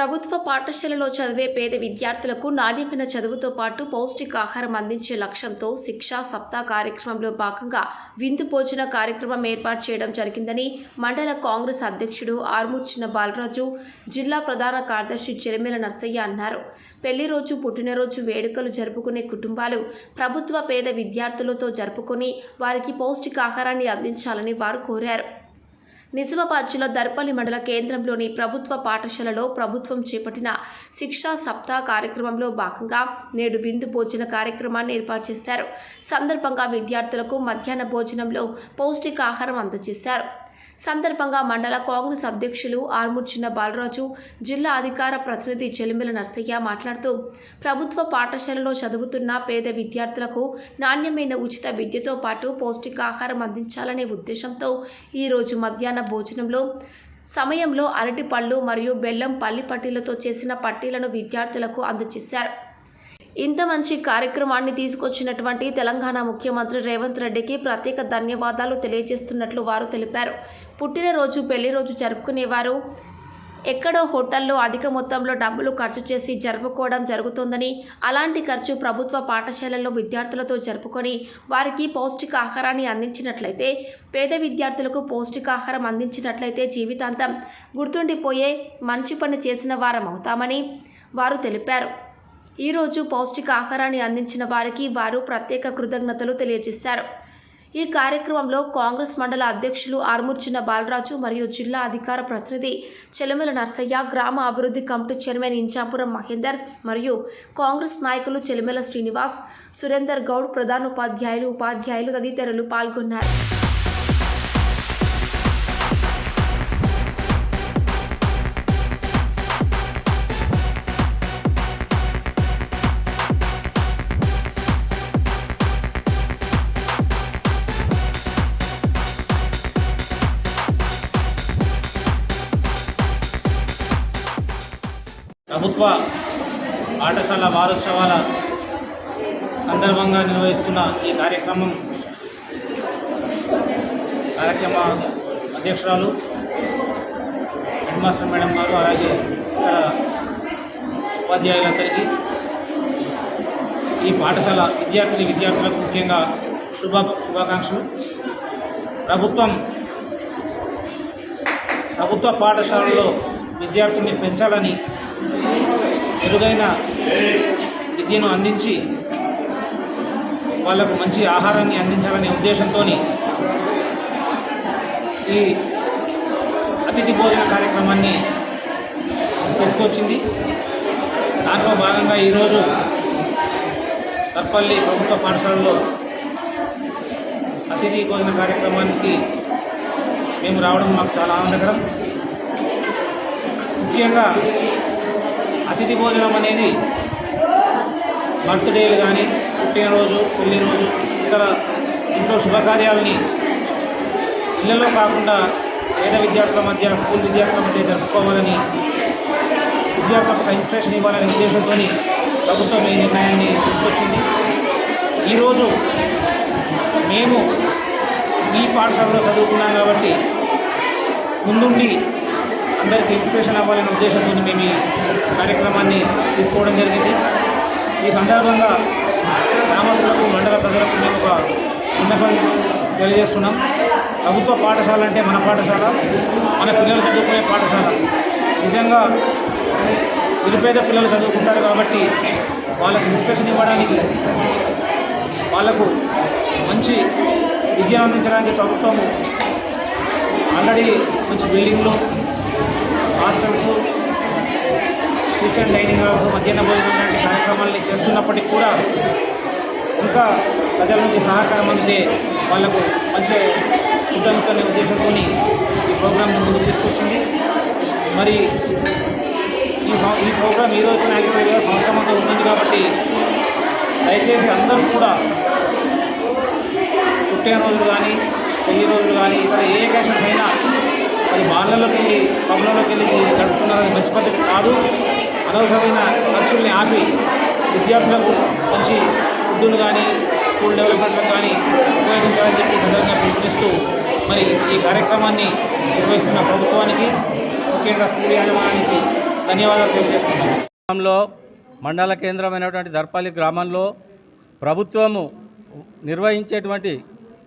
ప్రభుత్వ పాఠశాలలో చదివే పేద విద్యార్థులకు నాణ్యమైన చదువుతో పాటు పౌష్టికాహారం అందించే లక్ష్యంతో శిక్షా సప్తా కార్యక్రమంలో భాగంగా విందు భోజన కార్యక్రమం ఏర్పాటు చేయడం జరిగిందని మండల కాంగ్రెస్ అధ్యక్షుడు ఆర్మూర్చిన బాలరాజు జిల్లా ప్రధాన కార్యదర్శి చెరిమెల నర్సయ్య అన్నారు. పెళ్ళి రోజు పుట్టినరోజు వేడుకలు జరుపుకునే కుటుంబాలు ప్రభుత్వ పేద విద్యార్థులతో జరుపుకొని వారికి పౌష్టికాహారాన్ని అందించాలని వారు కోరారు. నిజామాబాద్ జిల్లా దర్పల్లి మండల కేంద్రంలోని ప్రభుత్వ పాఠశాలలో ప్రభుత్వం చేపట్టిన శిక్షా సప్తాహ కార్యక్రమంలో భాగంగా నేడు విందు భోజన కార్యక్రమాన్ని ఏర్పాటు చేశారు. సందర్భంగా విద్యార్థులకు మధ్యాహ్న భోజనంలో పౌష్టికాహారం అందజేశారు. సందర్భంగా మండల కాంగ్రెస్ అధ్యక్షులు ఆర్ముర్చిన బాలరాజు జిల్లా అధికార ప్రతినిధి చెలిమిల నర్సయ్య మాట్లాడుతూ ప్రభుత్వ పాఠశాలలో చదువుతున్న పేద విద్యార్థులకు నాణ్యమైన ఉచిత విద్యతో పాటు పౌష్టికాహారం అందించాలనే ఉద్దేశంతో ఈరోజు మధ్యాహ్న భోజనంలో సమయంలో అరటి పళ్ళు మరియు బెల్లం పల్లి పట్టీలతో చేసిన పట్టీలను విద్యార్థులకు అందజేశారు. ఇంత మంచి కార్యక్రమాన్ని తీసుకొచ్చినటువంటి తెలంగాణ ముఖ్యమంత్రి రేవంత్ రెడ్డికి ప్రత్యేక ధన్యవాదాలు తెలియజేస్తున్నట్లు వారు తెలిపారు. పుట్టినరోజు పెళ్ళి రోజు జరుపుకునేవారు. ఎక్కడో హోటల్లో అధిక మొత్తంలో డబ్బులు ఖర్చు చేసి జరుపుకోవడం జరుగుతోందని అలాంటి ఖర్చు ప్రభుత్వ పాఠశాలల్లో విద్యార్థులతో జరుపుకొని వారికి పౌష్టికాహారాన్ని అందించినట్లయితే పేద విద్యార్థులకు పౌష్టికాహారం అందించినట్లయితే జీవితాంతం గుర్తుండిపోయే మంచి పని చేసిన వారం అవుతామని వారు తెలిపారు. ఈరోజు పౌష్టికాహారాన్ని అందించిన వారికి వారు ప్రత్యేక కృతజ్ఞతలు తెలియజేశారు. ఈ కార్యక్రమంలో కాంగ్రెస్ మండల అధ్యక్షులు ఆర్మూర్చిన బాలరాజు మరియు జిల్లా అధికార ప్రతినిధి చెలమెల నర్సయ్య గ్రామ అభివృద్ధి కమిటీ చైర్మన్ ఇంచాపురం మహేందర్ మరియు కాంగ్రెస్ నాయకులు చెలమెల శ్రీనివాస్ సురేందర్ గౌడ్ ప్రధానోపాధ్యాయులు ఉపాధ్యాయులు తదితరులు పాల్గొన్నారు. ప్రభుత్వ పాఠశాల వారోత్సవాల సందర్భంగా నిర్వహిస్తున్న ఈ కార్యక్రమం కార్యక్రమ అధ్యక్షురాలు హెడ్ మాస్టర్ మేడం గారు అలాగే ఇక్కడ ఉపాధ్యాయులందరికీ ఈ పాఠశాల విద్యార్థిని విద్యార్థులకు ముఖ్యంగా శుభ శుభాకాంక్షలు. ప్రభుత్వం ప్రభుత్వ పాఠశాలలో విద్యార్థుల్ని పెంచాలని మెరుగైన విద్యను అందించి వాళ్ళకు మంచి ఆహారాన్ని అందించాలనే ఉద్దేశంతో ఈ అతిథి భోజన కార్యక్రమాన్ని తీసుకొచ్చింది. దాంట్లో భాగంగా ఈరోజు తప్పల్లి ప్రభుత్వ పాఠశాలలో అతిథి భోజన కార్యక్రమానికి మేము రావడం మాకు చాలా ఆనందకరం. ముఖ్యంగా అతిథి భోజనం అనేది బర్త్డేలు కానీ పుట్టినరోజు పెళ్ళి రోజు ఇతర ఇంట్లో శుభకార్యాలని ఇళ్ళలో కాకుండా పేద విద్యార్థుల మధ్య స్కూల్ విద్యార్థుల మధ్య జరుపుకోవాలని విద్యార్థులకు ఇన్స్పిరేషన్ ఇవ్వాలనే ఉద్దేశంతో ప్రభుత్వం ఈ నిర్ణయాన్ని తీసుకొచ్చింది. ఈరోజు మేము ఈ పాఠశాలలో చదువుకున్నాం కాబట్టి ముందుండి అందరికీ ఇన్స్పిరేషన్ అవ్వాలనే ఉద్దేశంతో మేము ఈ కార్యక్రమాన్ని తీసుకోవడం జరిగింది. ఈ సందర్భంగా గ్రామస్తులకు మండల ప్రజలకు మేము ఒక విన్నపం తెలియజేస్తున్నాం. ప్రభుత్వ పాఠశాల అంటే మన పాఠశాల మన పిల్లలు చదువుకునే పాఠశాల. నిజంగా నిరుపేద పిల్లలు చదువుకుంటారు కాబట్టి వాళ్ళకు ఇన్స్పిరేషన్ ఇవ్వడానికి వాళ్ళకు మంచి విద్యను అందించడానికి ప్రభుత్వము ఆల్రెడీ మంచి బిల్డింగ్లు హాస్టల్స్ కిచెన్ డైనింగ్ హాల్స్ మధ్యాహ్న భోజనం లాంటి కార్యక్రమాలని చేస్తున్నప్పటికీ కూడా ఇంకా ప్రజల నుంచి సహకారం అందితే వాళ్ళకు మంచి ఫుడ్ ఉద్దేశంతో ఈ ప్రోగ్రామ్ ముందుకు తీసుకొచ్చింది. మరి ఈ ఈ ప్రోగ్రామ్ ఈ రోజున యాక్టివేట్ సంవత్సరం ఉంటుంది కాబట్టి దయచేసి అందరూ కూడా పుట్టినరోజులు కానీ పెళ్ళి రోజులు కానీ ఇతర ఏ కేసెస్ అయినా మరి బార్లలోకి వెళ్ళి పబ్లలోకి వెళ్ళి గడుపుకున్నారని మంచి పద్ధతి కాదు అనవసరమైన ఖర్చుల్ని ఆపి విద్యార్థులకు మంచి ఫుడ్ను కానీ స్కూల్ డెవలప్మెంట్లకు కానీ ఉపయోగించాలని చెప్పి ఈ సందర్భంగా పిలుపునిస్తూ మరి ఈ కార్యక్రమాన్ని నిర్వహిస్తున్న ప్రభుత్వానికి ముఖ్యంగా స్కూల్ యాజమాన్యానికి ధన్యవాదాలు తెలియజేస్తున్నాను. మండల కేంద్రమైనటువంటి దర్పల్లి గ్రామంలో ప్రభుత్వము నిర్వహించేటువంటి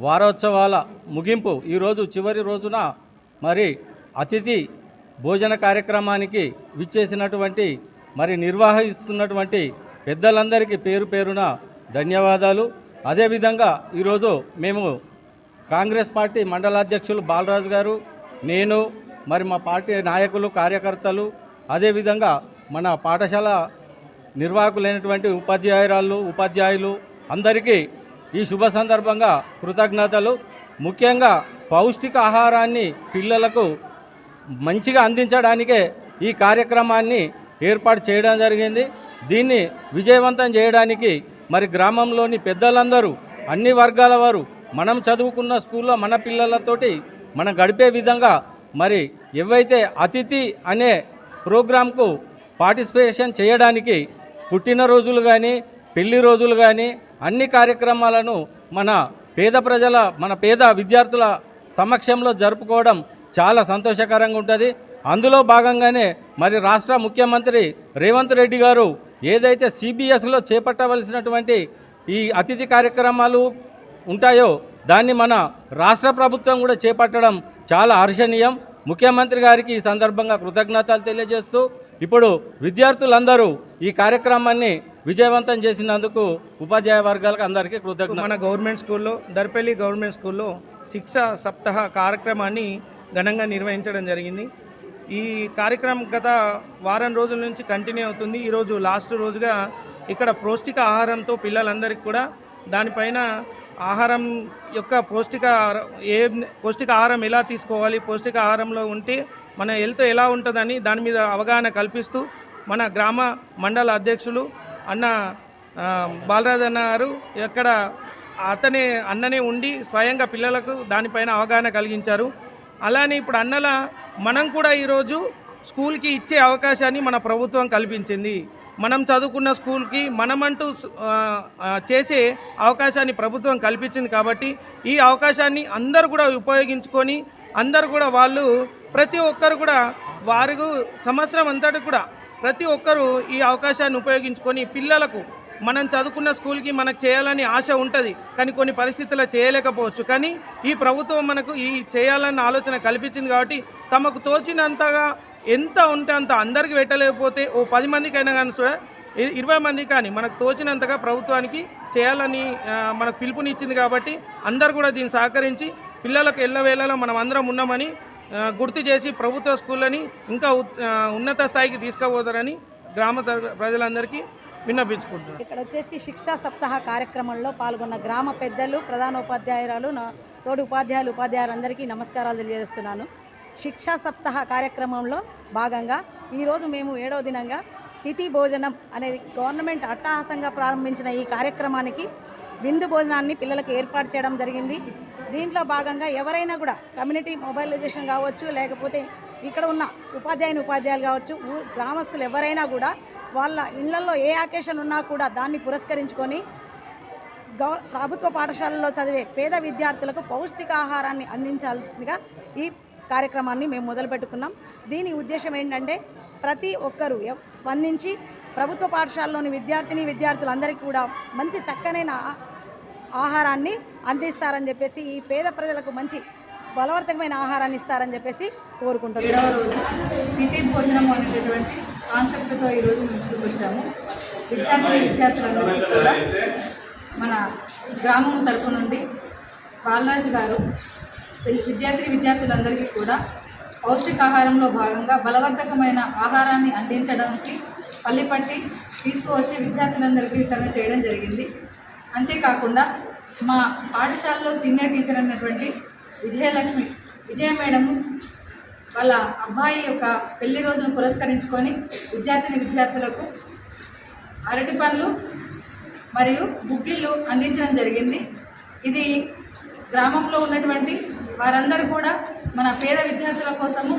వారోత్సవాల ముగింపు ఈరోజు చివరి రోజున మరి అతిథి భోజన కార్యక్రమానికి విచ్చేసినటువంటి మరి నిర్వహిస్తున్నటువంటి పెద్దలందరికీ పేరు పేరున ధన్యవాదాలు. అదేవిధంగా ఈరోజు మేము కాంగ్రెస్ పార్టీ మండలాధ్యక్షులు బాలరాజు గారు నేను మరి మా పార్టీ నాయకులు కార్యకర్తలు అదేవిధంగా మన పాఠశాల నిర్వాహకులైనటువంటి ఉపాధ్యాయురాళ్ళు ఉపాధ్యాయులు అందరికీ ఈ శుభ సందర్భంగా కృతజ్ఞతలు. ముఖ్యంగా పౌష్టిక ఆహారాన్ని పిల్లలకు మంచిగా అందించడానికే ఈ కార్యక్రమాన్ని ఏర్పాటు చేయడం జరిగింది. దీన్ని విజయవంతం చేయడానికి మరి గ్రామంలోని పెద్దలందరూ అన్ని వర్గాల వారు మనం చదువుకున్న స్కూల్లో మన పిల్లలతోటి మనం గడిపే విధంగా మరి ఎవైతే అతిథి అనే ప్రోగ్రాంకు పార్టిసిపేషన్ చేయడానికి పుట్టినరోజులు కానీ పెళ్ళి రోజులు కానీ అన్ని కార్యక్రమాలను మన పేద ప్రజల మన పేద విద్యార్థుల సమక్షంలో జరుపుకోవడం చాలా సంతోషకరంగా ఉంటుంది. అందులో భాగంగానే మరి రాష్ట్ర ముఖ్యమంత్రి రేవంత్ రెడ్డి గారు ఏదైతే సిబిఎస్లో చేపట్టవలసినటువంటి ఈ అతిథి కార్యక్రమాలు ఉంటాయో దాన్ని మన రాష్ట్ర ప్రభుత్వం కూడా చేపట్టడం చాలా హర్షణీయం. ముఖ్యమంత్రి గారికి ఈ సందర్భంగా కృతజ్ఞతలు తెలియజేస్తూ ఇప్పుడు విద్యార్థులందరూ ఈ కార్యక్రమాన్ని విజయవంతం చేసినందుకు ఉపాధ్యాయ వర్గాలకు అందరికీ కృతజ్ఞత మన గవర్నమెంట్ స్కూల్లో దర్పల్లి గవర్నమెంట్ స్కూల్లో శిక్ష సప్తాహ కార్యక్రమాన్ని ఘనంగా నిర్వహించడం జరిగింది. ఈ కార్యక్రమం గత వారం రోజుల నుంచి కంటిన్యూ అవుతుంది. ఈరోజు లాస్ట్ రోజుగా ఇక్కడ పౌష్టిక ఆహారంతో పిల్లలందరికీ కూడా దానిపైన ఆహారం యొక్క పౌష్టిక ఏ పౌష్టిక ఆహారం ఎలా తీసుకోవాలి పౌష్టిక ఆహారంలో ఉంటే మన హెల్త్ ఎలా ఉంటుందని దాని మీద అవగాహన కల్పిస్తూ మన గ్రామ మండల అధ్యక్షులు అన్న బాలరాజ్ అన్న గారు ఎక్కడ అతనే అన్ననే ఉండి స్వయంగా పిల్లలకు దానిపైన అవగాహన కలిగించారు. అలానే ఇప్పుడు అన్నల మనం కూడా ఈరోజు స్కూల్కి ఇచ్చే అవకాశాన్ని మన ప్రభుత్వం కల్పించింది. మనం చదువుకున్న స్కూల్కి మనమంటూ చేసే అవకాశాన్ని ప్రభుత్వం కల్పించింది కాబట్టి ఈ అవకాశాన్ని అందరూ కూడా ఉపయోగించుకొని అందరూ కూడా వాళ్ళు ప్రతి ఒక్కరు కూడా వారు సంవత్సరం అంతటి కూడా ప్రతి ఒక్కరూ ఈ అవకాశాన్ని ఉపయోగించుకొని పిల్లలకు మనం చదువుకున్న స్కూల్కి మనకు చేయాలని ఆశ ఉంటుంది కానీ కొన్ని పరిస్థితుల్లో చేయలేకపోవచ్చు. కానీ ఈ ప్రభుత్వం మనకు ఈ చేయాలన్న ఆలోచన కల్పించింది కాబట్టి తమకు తోచినంతగా ఎంత ఉంటే అంత అందరికి పెట్టలేకపోతే ఓ పది మందికైనా కానీ కూడా ఇరవై మంది కానీ మనకు తోచినంతగా ప్రభుత్వానికి చేయాలని మనకు పిలుపునిచ్చింది కాబట్టి అందరు కూడా దీన్ని సహకరించి పిల్లలకు ఎల్లవేళలో మనం అందరం ఉన్నామని గుర్తు చేసి ప్రభుత్వ స్కూళ్ళని ఇంకా ఉన్నత స్థాయికి తీసుకుపోతారని గ్రామ ప్రజలందరికీ విన్నపించుకుంటున్నాను. ఇక్కడ వచ్చేసి శిక్షా సప్తాహ కార్యక్రమంలో పాల్గొన్న గ్రామ పెద్దలు ప్రధాన ఉపాధ్యాయురాలు నా ఉపాధ్యాయులు ఉపాధ్యాయులందరికీ నమస్కారాలు తెలియజేస్తున్నాను. శిక్షా సప్తాహ కార్యక్రమంలో భాగంగా ఈరోజు మేము ఏడవ దినంగా తిథి భోజనం అనేది గవర్నమెంట్ అట్టహాసంగా ప్రారంభించిన ఈ కార్యక్రమానికి విందు భోజనాన్ని పిల్లలకు ఏర్పాటు చేయడం జరిగింది. దీంట్లో భాగంగా ఎవరైనా కూడా కమ్యూనిటీ మొబైలైజేషన్ కావచ్చు లేకపోతే ఇక్కడ ఉన్న ఉపాధ్యాయుని ఉపాధ్యాయులు కావచ్చు గ్రామస్తులు ఎవరైనా కూడా వాళ్ళ ఇళ్ళలో ఏ ఆకేషన్ ఉన్నా కూడా దాన్ని పురస్కరించుకొని గౌ ప్రభుత్వ పాఠశాలల్లో చదివే పేద విద్యార్థులకు పౌష్టికాహారాన్ని అందించాల్సిందిగా ఈ కార్యక్రమాన్ని మేము మొదలుపెట్టుకున్నాం. దీని ఉద్దేశం ఏంటంటే ప్రతి ఒక్కరూ స్పందించి ప్రభుత్వ పాఠశాలలోని విద్యార్థిని విద్యార్థులందరికీ కూడా మంచి చక్కనైన ఆహారాన్ని అందిస్తారని చెప్పేసి ఈ పేద ప్రజలకు మంచి బలవర్తకమైన ఆహారాన్ని ఇస్తారని చెప్పేసి కోరుకుంటున్నాం. ఏడవ రోజు తిథి భోజనం అనేటటువంటి కాన్సెప్ట్తో ఈరోజు ముందుకు వచ్చాము. విద్యార్థి విద్యార్థులందరికీ కూడా మన గ్రామం తరపు నుండి బాలరాజు గారు విద్యార్థి విద్యార్థులందరికీ కూడా పౌష్టికాహారంలో భాగంగా బలవర్ధకమైన ఆహారాన్ని అందించడానికి పల్లిపట్టి తీసుకువచ్చి విద్యార్థులందరికీ వితరణ చేయడం జరిగింది. అంతేకాకుండా మా పాఠశాలలో సీనియర్ టీచర్ అయినటువంటి విజయలక్ష్మి విజయ మేడము వాళ్ళ అబ్బాయి యొక్క పెళ్ళి రోజును పురస్కరించుకొని విద్యార్థిని విద్యార్థులకు అరటి పండ్లు మరియు బుగ్గిళ్ళు అందించడం జరిగింది. ఇది గ్రామంలో ఉన్నటువంటి వారందరూ కూడా మన పేద విద్యార్థుల కోసము